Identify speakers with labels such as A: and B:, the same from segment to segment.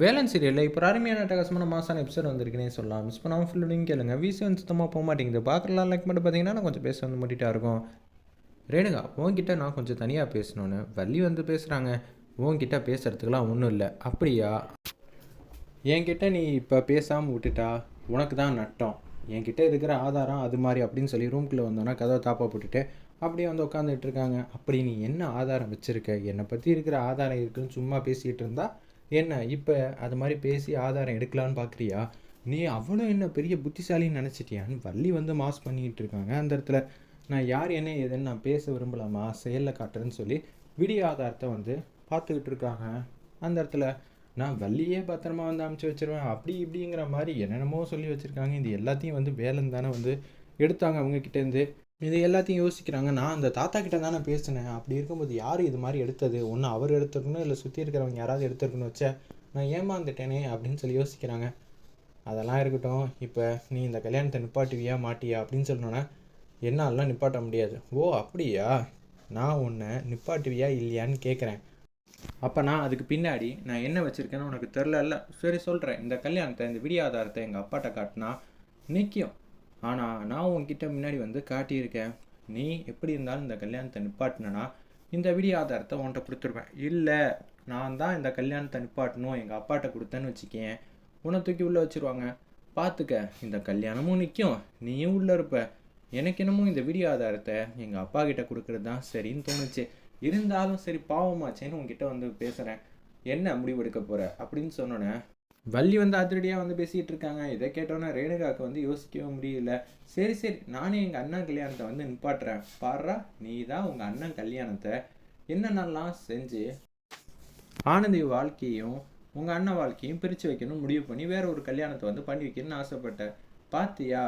A: வேலன் சீரியலில் இப்போ அருமையான அட்டகாசமான மாசான எபிசோட் வந்திருக்குனே சொல்லலாம். மிஸ் பண்ணாமல் ஃபுல்லுடையும் கேளுங்க. வீசி வந்து சுத்தமாக போக மாட்டேங்குது. பார்க்கலாம் லைக் மட்டும் பார்த்தீங்கன்னா நான் கொஞ்சம் பேச வந்து முட்டிட்டா இருக்கும். ரேணுகா உன்கிட்ட நான் கொஞ்சம் தனியாக பேசணும்னு வள்ளி வந்து பேசுகிறாங்க உன்கிட்ட பேசுகிறதுக்கெலாம் ஒன்றும் இல்லை. அப்படியா? என்கிட்ட நீ இப்போ பேசாமல் விட்டுட்டா உனக்கு தான் நட்டம். என்கிட்ட இருக்கிற ஆதாரம் அது மாதிரி அப்படின்னு சொல்லி ரூம்குள்ளே வந்தோன்னா கதவை தாப்பா போட்டுட்டு அப்படியே வந்து உட்காந்துட்டு இருக்காங்க. அப்படி நீ என்ன ஆதாரம் வச்சுருக்க? என்னை பற்றி இருக்கிற ஆதாரம் இருக்குன்னு சும்மா பேசிகிட்டு இருந்தால் என்ன இப்போ அது மாதிரி பேசி ஆதாரம் எடுக்கலான்னு பார்க்குறியா நீ அவ்வளோ என்ன பெரிய புத்திசாலின்னு நினச்சிட்டியான்னு வள்ளி வந்து மாஸ் பண்ணிக்கிட்டு இருக்காங்க அந்த இடத்துல. நான் யார் என்ன ஏதுன்னு நான் பேச விரும்பலாமா? செயலில் காட்டுறேன்னு சொல்லி விடிய ஆதாரத்தை வந்து பார்த்துக்கிட்டு இருக்காங்க. அந்த இடத்துல நான் வள்ளியே பத்திரமா வந்து அமுச்சு வச்சிருவேன் அப்படி இப்படிங்கிற மாதிரி என்னென்னமோ சொல்லி வச்சுருக்காங்க. இது எல்லாத்தையும் வந்து வேலன் தானே வந்து எடுத்தாங்க அவங்க கிட்டேருந்து இது எல்லாத்தையும் யோசிக்கிறாங்க. நான் அந்த தாத்தா கிட்ட தானே பேசினேன். அப்படி இருக்கும்போது யார் இது மாதிரி எடுத்தது? ஒன்று அவர் எடுத்துருக்கணும் இல்லை சுற்றி இருக்கிறவங்க யாராவது எடுத்துருக்கணும் வச்ச நான் ஏமாந்துட்டேனே அப்படின்னு சொல்லி யோசிக்கிறாங்க. அதெல்லாம் இருக்கட்டும். இப்போ நீ இந்த கல்யாணத்தை நிப்பாட்டுவியா மாட்டியா அப்படின்னு சொல்லணுன்னா என்னாலலாம் நிப்பாட்ட முடியாது. ஓ அப்படியா? நான் உன்னை நிப்பாட்டுவியா இல்லையான்னு கேட்குறேன் அப்போ நான் அதுக்கு பின்னாடி நான் என்ன வச்சுருக்கேன்னு உனக்கு தெரில சரி சொல்கிறேன் இந்த கல்யாணத்தை இந்த விடிய ஆதாரத்தை எங்கள் அப்பாட்ட காட்டினா நிற்கும் ஆனால் நான் உங்ககிட்ட முன்னாடி வந்து காட்டியிருக்கேன். நீ எப்படி இருந்தாலும் இந்த கல்யாணத்தை நிப்பாட்டினா இந்த விடிய ஆதாரத்தை உன்கிட்ட கொடுத்துருவேன். இல்லை நான் தான் இந்த கல்யாணத்தை நிப்பாட்டணும். எங்கள் அப்பாட்ட கொடுத்தேன்னு வச்சுக்கேன். உன்னை தூக்கி உள்ளே வச்சுருவாங்க. பார்த்துக்க இந்த கல்யாணமும் நிற்கும் நீயும் உள்ளே இருப்ப. எனக்கு என்னமோ இந்த வீடியோ ஆதாரத்தை எங்கள் அப்பா கிட்ட கொடுக்குறது தான் சரின்னு தோணுச்சு. இருந்தாலும் சரி பாவமாச்சேன்னு உங்ககிட்ட வந்து பேசுகிறேன் என்ன முடிவெடுக்க போகிற அப்படின்னு சொன்னோன்னே வள்ளி வந்து அதிரடியாக வந்து பேசிகிட்டு இருக்காங்க. இதை கேட்டோன்னே ரேணுகாவுக்கு வந்து யோசிக்கவே முடியல. சரி சரி நானே எங்கள் அண்ணன் கல்யாணத்தை வந்து நிப்பாட்டுறேன். பாடுறா நீ தான் உங்கள் அண்ணன் கல்யாணத்தை. என்னென்னலாம் செஞ்சு ஆனந்தி வாழ்க்கையும் உங்கள் அண்ணன் வாழ்க்கையும் பிரித்து வைக்கணும் முடிவு பண்ணி வேற ஒரு கல்யாணத்தை வந்து பண்ணி வைக்கணும்னு ஆசைப்பட்டேன். பாத்தியா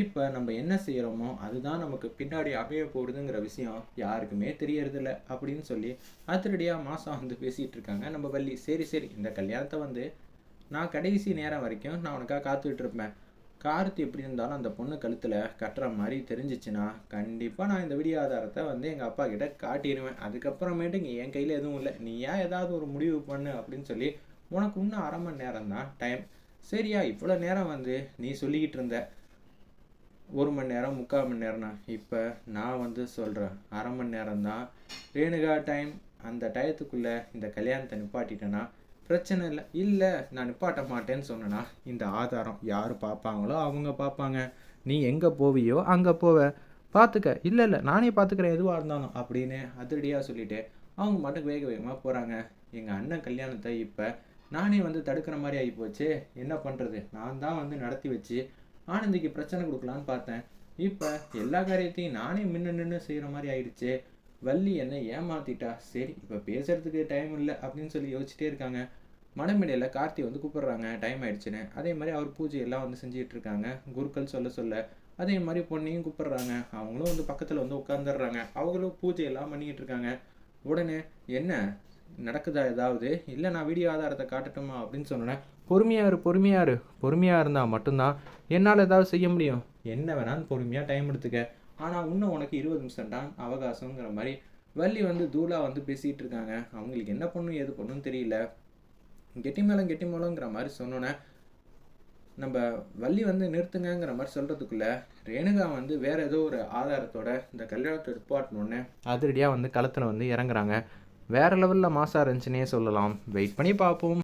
A: இப்போ நம்ம என்ன செய்கிறோமோ அதுதான் நமக்கு பின்னாடி அமைய போகுதுங்கிற விஷயம் யாருக்குமே தெரியறதில்ல அப்படின்னு சொல்லி அதிரடியாக மாதம் வந்து பேசிகிட்டு இருக்காங்க நம்ம வள்ளி. சரி சரி இந்த கல்யாணத்தை வந்து நான் கடைசி நேரம் வரைக்கும் நான் உனக்காக காத்துக்கிட்டு இருப்பேன். கார்த்தி எப்படி இருந்தாலும் அந்த பொண்ணு கழுத்தில் கட்டுற மாதிரி தெரிஞ்சிச்சுன்னா கண்டிப்பாக நான் இந்த விடியாதாரத்தை வந்து எங்கள் அப்பா கிட்ட காட்டிடுவேன். அதுக்கப்புறமேட்டு இங்கே என் கையில் எதுவும் இல்லை. நீ ஏன் ஏதாவது ஒரு முடிவு பண்ணு அப்படின்னு சொல்லி உனக்கு இன்னும் அரை மணி நேரம் தான் டைம் சரியா இவ்வளோ நேரம் வந்து நீ சொல்லிக்கிட்டு இருந்த ஒரு மணி நேரம் முக்கால் மணி நேரம்னா இப்போ நான் வந்து சொல்கிறேன் அரை மணி நேரம் தான் ரேணுகா டைம் அந்த டயத்துக்குள்ளே இந்த கல்யாணத்தை நிப்பாட்டிட்டேன்னா பிரச்சனை இல்லை. இல்லை நான் நிப்பாட்ட மாட்டேன்னு சொன்னேன்னா இந்த ஆதாரம் யார் பார்ப்பாங்களோ அவங்க பார்ப்பாங்க நீ எங்கே போவியோ அங்கே போவ. பார்த்துக்க இல்லை இல்லை நானே பார்த்துக்கிறேன் எதுவாக இருந்தாலும் அப்படின்னு அதிரடியாக சொல்லிட்டு அவங்க மட்டும் வேக வேகமாக போகிறாங்க எங்கள் அண்ணன் கல்யாணத்தை இப்போ நானே வந்து தடுக்கிற மாதிரி ஆகி போச்சு என்ன பண்ணுறது நான் தான் வந்து நடத்தி வச்சு ஆனந்திக்கு பிரச்சனை கொடுக்கலான்னு பார்த்தேன். இப்போ எல்லா காரியத்தையும் நானே முன்ன நின்று செய்கிற மாதிரி ஆயிடுச்சு. வள்ளி என்னை ஏமாத்திட்டா. சரி இப்போ பேசுறதுக்கு டைம் இல்லை அப்படின்னு சொல்லி யோசிச்சுட்டே இருக்காங்க. மணமேடையில் கார்த்தி வந்து கூப்பிடுறாங்க டைம் ஆயிடுச்சுன்னு. அதே மாதிரி அவர் பூஜை எல்லாம் வந்து செஞ்சுட்டு இருக்காங்க. குருக்கள் சொல்ல சொல்ல. அதே மாதிரி பொண்ணையும் கூப்பிடுறாங்க. அவங்களும் வந்து பக்கத்தில் வந்து உட்காந்துடுறாங்க அவங்களும் பூஜை எல்லாம் பண்ணிக்கிட்டு இருக்காங்க. உடனே என்ன? நடக்குதா ஏதாவது? இல்லை நான் வீடியோ ஆதாரத்தை காட்டட்டுமா? அப்படின்னு சொன்னேன் பொறுமையாரு பொறுமையாரு. பொறுமையாக இருந்தால் மட்டும்தான் என்னால் ஏதாவது செய்ய முடியும். என்ன வேணாலும் பொறுமையாக டைம் எடுத்துக்க. ஆனால் இன்னும் உனக்கு இருபது நிமிஷம் தான் அவகாசங்கிற மாதிரி வள்ளி வந்து தூளாக வந்து பேசிகிட்டு இருக்காங்க. அவங்களுக்கு என்ன பண்ணும் ஏது பண்ணுன்னு தெரியல. கெட்டி மேளம் கெட்டி மேளங்கிற மாதிரி சொன்னோன்னே நம்ம வள்ளி வந்து நிறுத்துங்கிற மாதிரி சொல்கிறதுக்குள்ள ரேணுகா வந்து வேறு ஏதோ ஒரு ஆதாரத்தோட இந்த கல்யாணத்தை நிப்பாட்டணுன்னே அதிரடியாக வந்து களத்தில் வந்து இறங்குறாங்க. வேறு லெவலில் மாசாக இருந்துச்சுன்னே சொல்லலாம். வெயிட் பண்ணி பார்ப்போம்.